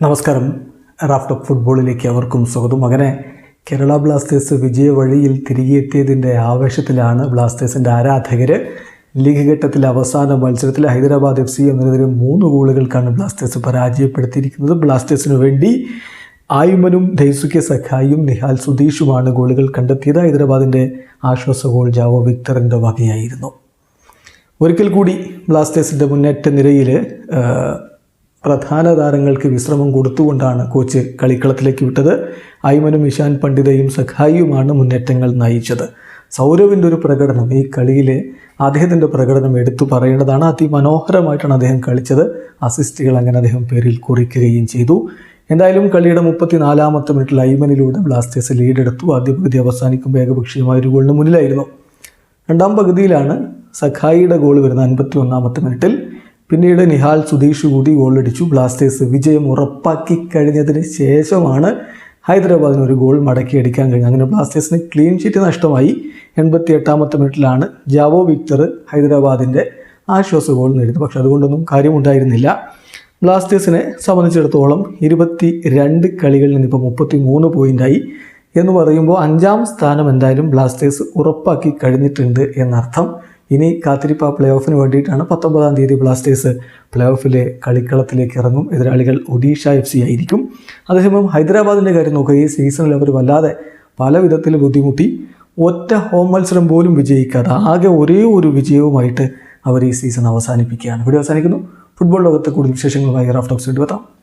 നമസ്കാരം. റാഫ്റ്റ് ഫുട്ബോളിലേക്ക് അവർക്കും സ്വാഗതം. അങ്ങനെ കേരള ബ്ലാസ്റ്റേഴ്സ് വിജയ വഴിയിൽ തിരികെ എത്തിയതിന്റെ ആവേശത്തിലാണ് ബ്ലാസ്റ്റേഴ്സിന്റെ ആരാധകർ. ലീഗ് ഘട്ടത്തിലെ അവസാന മത്സരത്തിൽ ഹൈദരാബാദ് എഫ് സി എന്നതിനെതിരെ മൂന്ന് ഗോളുകൾക്കാണ് ബ്ലാസ്റ്റേഴ്സ് പരാജയപ്പെടുത്തിയിരിക്കുന്നത്. ബ്ലാസ്റ്റേഴ്സിന് വേണ്ടി ആയുമനും ധൈസുക്കെ സഖായും നിഹാൽ സുധീഷുമാണ് ഗോളുകൾ കണ്ടെത്തിയത്. ഹൈദരാബാദിന്റെ ആശ്വാസ ഗോൾ ജാവോ വിക്ടറിന്റെ വകയായിരുന്നു. ഒരിക്കൽ കൂടി ബ്ലാസ്റ്റേഴ്സിന്റെ മുന്നേറ്റ നിരയിൽ പ്രധാന താരങ്ങൾക്ക് വിശ്രമം കൊടുത്തുകൊണ്ടാണ് കോച്ച് കളിക്കളത്തിലേക്ക് വിട്ടത്. ഐമനും ഇഷാൻ പണ്ഡിതയും സഖായിയുമാണ് മുന്നേറ്റങ്ങൾ നയിച്ചത്. സൗരവിന്റെ ഒരു പ്രകടനം ഈ കളിയിലെ അദ്ദേഹത്തിന്റെ പ്രകടനം എടുത്തു പറയേണ്ടതാണ്. അതിമനോഹരമായിട്ടാണ് അദ്ദേഹം കളിച്ചത്. അസിസ്റ്റുകൾ അങ്ങനെ അദ്ദേഹം പേരിൽ കുറിക്കുകയും ചെയ്തു. എന്തായാലും കളിയുടെ മുപ്പത്തിനാലാമത്തെ മിനിറ്റിൽ ഐമനിലൂടെ ബ്ലാസ്റ്റേഴ്സ് ലീഡെടുത്തു. ആദ്യ പകുതി അവസാനിക്കുമ്പോൾ ഏകപക്ഷീയമായ ഒരു ഗോളിന് മുന്നിലായിരുന്നു. രണ്ടാം പകുതിയിലാണ് സഖായിയുടെ ഗോൾ വരുന്ന അൻപത്തി ഒന്നാമത്തെ മിനിറ്റിൽ. പിന്നീട് നിഹാൽ സുധീഷ് കൂടി ഗോളടിച്ചു. ബ്ലാസ്റ്റേഴ്സ് വിജയം ഉറപ്പാക്കി കഴിഞ്ഞതിന് ശേഷമാണ് ഹൈദരാബാദിന് ഒരു ഗോൾ മടക്കിയടിക്കാൻ കഴിഞ്ഞത്. അങ്ങനെ ബ്ലാസ്റ്റേഴ്സിന് ക്ലീൻ ഷീറ്റ് നഷ്ടമായി. എൺപത്തി എട്ടാമത്തെ മിനിറ്റിലാണ് ജാവോ വിക്ടർ ഹൈദരാബാദിന്റെ ആശ്വാസ ഗോൾ നേടിയത്. പക്ഷെ അതുകൊണ്ടൊന്നും കാര്യമുണ്ടായിരുന്നില്ല. ബ്ലാസ്റ്റേഴ്സിനെ സംബന്ധിച്ചിടത്തോളം ഇരുപത്തി രണ്ട് കളികളിൽ നിന്നിപ്പോൾ മുപ്പത്തി മൂന്ന് പോയിന്റായി എന്ന് പറയുമ്പോൾ അഞ്ചാം സ്ഥാനം എന്തായാലും ബ്ലാസ്റ്റേഴ്സ് ഉറപ്പാക്കി കഴിഞ്ഞിട്ടുണ്ട് എന്നർത്ഥം. ഇനി കാത്തിരിപ്പ് പ്ലേ ഓഫിന് വേണ്ടിയിട്ടാണ് പത്തൊമ്പതാം തീയതി ബ്ലാസ്റ്റേഴ്സ് പ്ലേ ഓഫിലെ കളിക്കളത്തിലേക്ക് ഇറങ്ങും. എതിരാളികൾ ഒഡീഷ എഫ് സി ആയിരിക്കും. അതേസമയം ഹൈദരാബാദിന്റെ കാര്യം നോക്കുക. ഈ സീസണിൽ അവർ വല്ലാതെ പല വിധത്തിൽ ബുദ്ധിമുട്ടി. ഒറ്റ ഹോം മത്സരം പോലും വിജയിക്കാതെ ആകെ ഒരേ ഒരു വിജയവുമായിട്ട് അവർ ഈ സീസൺ അവസാനിപ്പിക്കുകയാണ്. ഇവിടെ അവസാനിക്കുന്നു. ഫുട്ബോൾ ലോകത്തെ കൂടുതൽ വിശേഷങ്ങളുമായി റാഫ്റ്റോക്സ് എടുത്താം